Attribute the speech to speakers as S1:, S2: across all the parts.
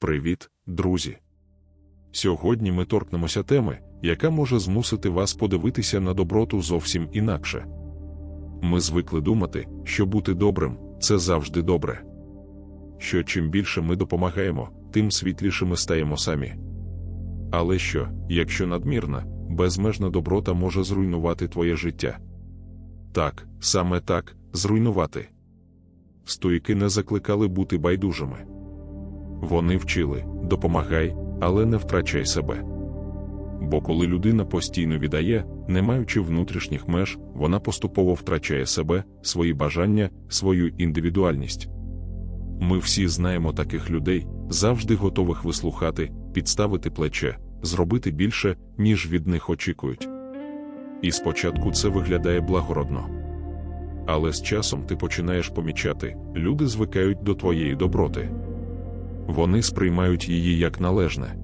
S1: Привіт, друзі! Сьогодні ми торкнемося теми, яка може змусити вас подивитися на доброту зовсім інакше. Ми звикли думати, що бути добрим це завжди добре. Що чим більше ми допомагаємо, тим світлішими стаємо самі. Але що, якщо надмірна, безмежна доброта може зруйнувати твоє життя? Так, саме так, зруйнувати. Стоїки не закликали бути байдужими. Вони вчили допомагай, але не втрачай себе. Бо коли людина постійно віддає, не маючи внутрішніх меж, вона поступово втрачає себе, свої бажання, свою індивідуальність. Ми всі знаємо таких людей, завжди готових вислухати, підставити плече, зробити більше, ніж від них очікують. І спочатку це виглядає благородно. Але з часом ти починаєш помічати, люди звикають до твоєї доброти. Вони сприймають її як належне.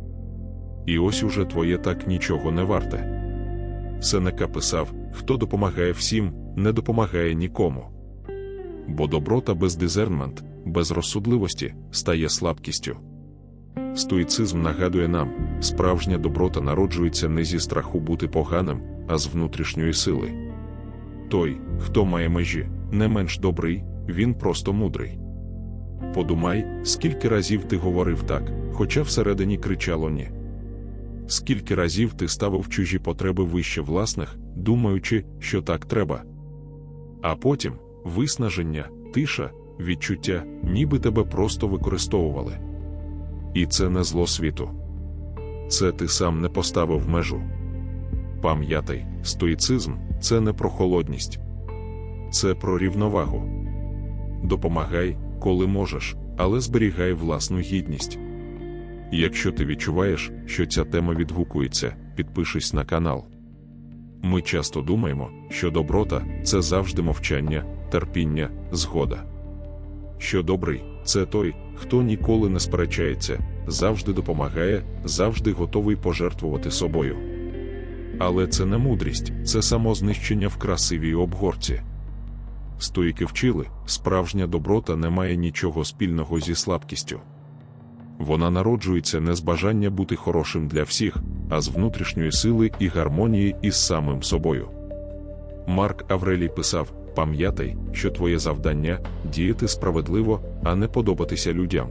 S1: І ось уже твоє так нічого не варте. Сенека писав: хто допомагає всім, не допомагає нікому. Бо доброта без дизернмент, без розсудливості стає слабкістю. Стоїцизм нагадує нам, справжня доброта народжується не зі страху бути поганим, а з внутрішньої сили. Той, хто має межі, не менш добрий, він просто мудрий. Подумай, скільки разів ти говорив так, хоча всередині кричало ні. Скільки разів ти ставив чужі потреби вище власних, думаючи, що так треба. А потім виснаження, тиша, відчуття, ніби тебе просто використовували. І це не зло світу. Це ти сам не поставив межу. Пам'ятай, стоїцизм це не про холодність, це про рівновагу. Допомагай, коли можеш, але зберігай власну гідність. Якщо ти відчуваєш, що ця тема відгукується, підпишись на канал. Ми часто думаємо, що доброта це завжди мовчання, терпіння, згода. Що добрий це той, хто ніколи не сперечається, завжди допомагає, завжди готовий пожертвувати собою. Але це не мудрість, це самознищення в красивій обгорці. Стоїки вчили, справжня доброта не має нічого спільного зі слабкістю. Вона народжується не з бажання бути хорошим для всіх, а з внутрішньої сили і гармонії із самим собою. Марк Аврелій писав: пам'ятай, що твоє завдання діяти справедливо, а не подобатися людям.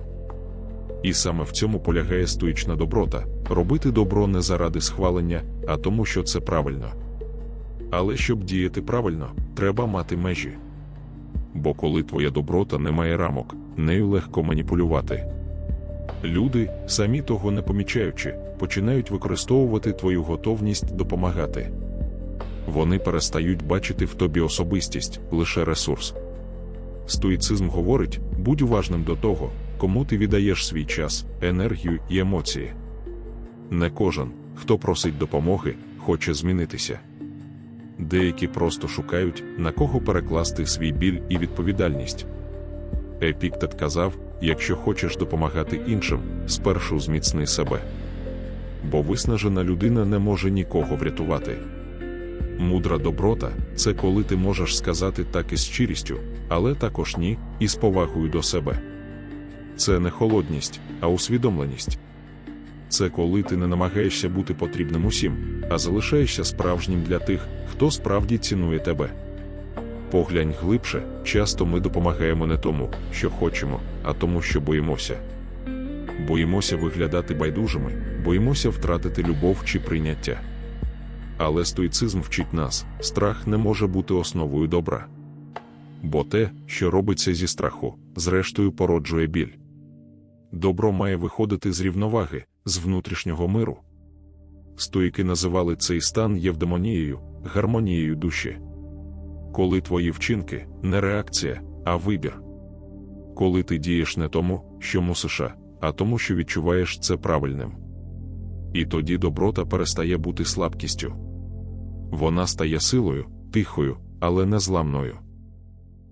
S1: І саме в цьому полягає стоїчна доброта робити добро не заради схвалення, а тому, що це правильно. Але щоб діяти правильно, треба мати межі. Бо коли твоя доброта не має рамок, нею легко маніпулювати. Люди, самі того не помічаючи, починають використовувати твою готовність допомагати. Вони перестають бачити в тобі особистість, лише ресурс. Стоїцизм говорить: будь уважним до того, кому ти віддаєш свій час, енергію і емоції. Не кожен, хто просить допомоги, хоче змінитися. Деякі просто шукають, на кого перекласти свій біль і відповідальність. Епіктет казав: якщо хочеш допомагати іншим, спершу зміцни себе. Бо виснажена людина не може нікого врятувати. Мудра доброта це коли ти можеш сказати так із щирістю, але також ні, і з повагою до себе. Це не холодність, а усвідомленість. Це коли ти не намагаєшся бути потрібним усім, а залишаєшся справжнім для тих, хто справді цінує тебе. Поглянь глибше, часто ми допомагаємо не тому, що хочемо, а тому, що боїмося. Боїмося виглядати байдужими, боїмося втратити любов чи прийняття. Але стоїцизм вчить нас, страх не може бути основою добра. Бо те, що робиться зі страху, зрештою породжує біль. Добро має виходити з рівноваги, з внутрішнього миру. Стоїки називали цей стан євдемонією, гармонією душі. Коли твої вчинки не реакція, а вибір. Коли ти дієш не тому, що мусиш, а тому, що відчуваєш це правильним. І тоді доброта перестає бути слабкістю. Вона стає силою, тихою, але незламною.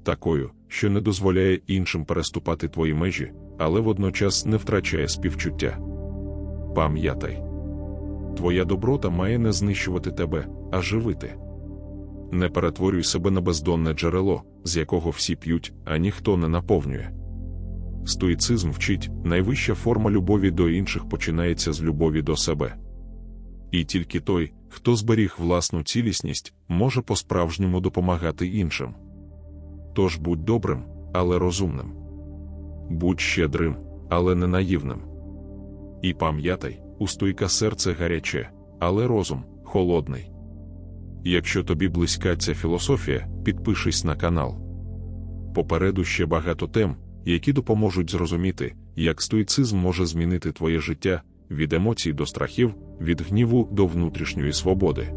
S1: Такою, що не дозволяє іншим переступати твої межі, але водночас не втрачає співчуття. Пам'ятай, твоя доброта має не знищувати тебе, а живити. Не перетворюй себе на бездонне джерело, з якого всі п'ють, а ніхто не наповнює. Стоїцизм вчить, найвища форма любові до інших починається з любові до себе. І тільки той, хто зберіг власну цілісність, може по-справжньому допомагати іншим. Тож будь добрим, але розумним. Будь щедрим, але не наївним. І пам'ятай, у стойка серце гаряче, але розум холодний. Якщо тобі близька ця філософія, підпишись на канал. Попереду ще багато тем, які допоможуть зрозуміти, як стоїцизм може змінити твоє життя від емоцій до страхів, від гніву до внутрішньої свободи.